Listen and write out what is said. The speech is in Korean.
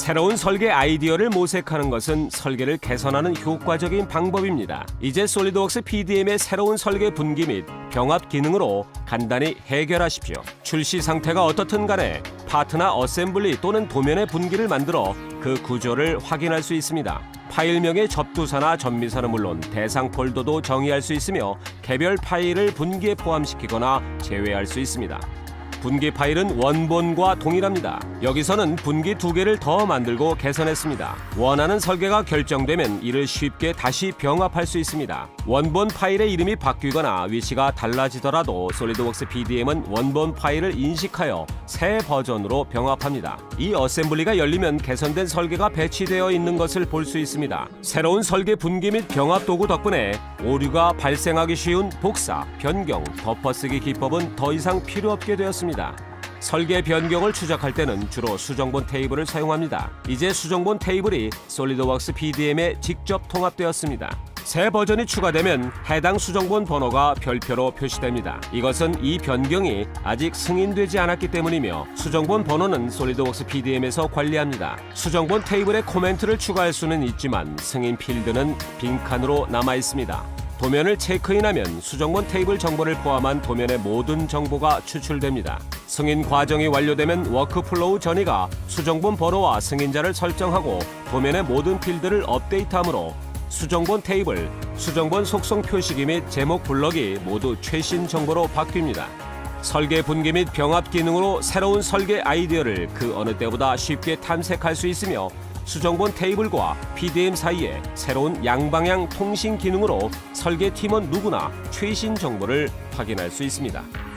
새로운 설계 아이디어를 모색하는 것은 설계를 개선하는 효과적인 방법입니다. 이제 솔리드웍스 PDM의 새로운 설계 분기 및 병합 기능으로 간단히 해결하십시오. 출시 상태가 어떻든 간에 파트나 어셈블리 또는 도면의 분기를 만들어 그 구조를 확인할 수 있습니다. 파일명의 접두사나 전미사는 물론 대상 폴더도 정의할 수 있으며 개별 파일을 분기에 포함시키거나 제외할 수 있습니다. 분기 파일은 원본과 동일합니다. 여기서는 분기 두 개를 더 만들고 개선했습니다. 원하는 설계가 결정되면 이를 쉽게 다시 병합할 수 있습니다. 원본 파일의 이름이 바뀌거나 위치가 달라지더라도 솔리드웍스 PDM은 원본 파일을 인식하여 새 버전으로 병합합니다. 이 어셈블리가 열리면 개선된 설계가 배치되어 있는 것을 볼 수 있습니다. 새로운 설계 분기 및 병합 도구 덕분에 오류가 발생하기 쉬운 복사, 변경, 덮어쓰기 기법은 더 이상 필요 없게 되었습니다. 설계 변경을 추적할 때는 주로 수정본 테이블을 사용합니다. 이제 수정본 테이블이 솔리드웍스 PDM에 직접 통합되었습니다. 새 버전이 추가되면 해당 수정본 번호가 별표로 표시됩니다. 이것은 이 변경이 아직 승인되지 않았기 때문이며 수정본 번호는 솔리드웍스 PDM에서 관리합니다. 수정본 테이블에 코멘트를 추가할 수는 있지만 승인 필드는 빈칸으로 남아 있습니다. 도면을 체크인하면 수정본 테이블 정보를 포함한 도면의 모든 정보가 추출됩니다. 승인 과정이 완료되면 워크플로우 전이가 수정본 번호와 승인자를 설정하고 도면의 모든 필드를 업데이트하므로 수정본 테이블, 수정본 속성 표시기 및 제목 블럭이 모두 최신 정보로 바뀝니다. 설계 분기 및 병합 기능으로 새로운 설계 아이디어를 그 어느 때보다 쉽게 탐색할 수 있으며 수정본 테이블과 PDM 사이에 새로운 양방향 통신 기능으로 설계 팀원 누구나 최신 정보를 확인할 수 있습니다.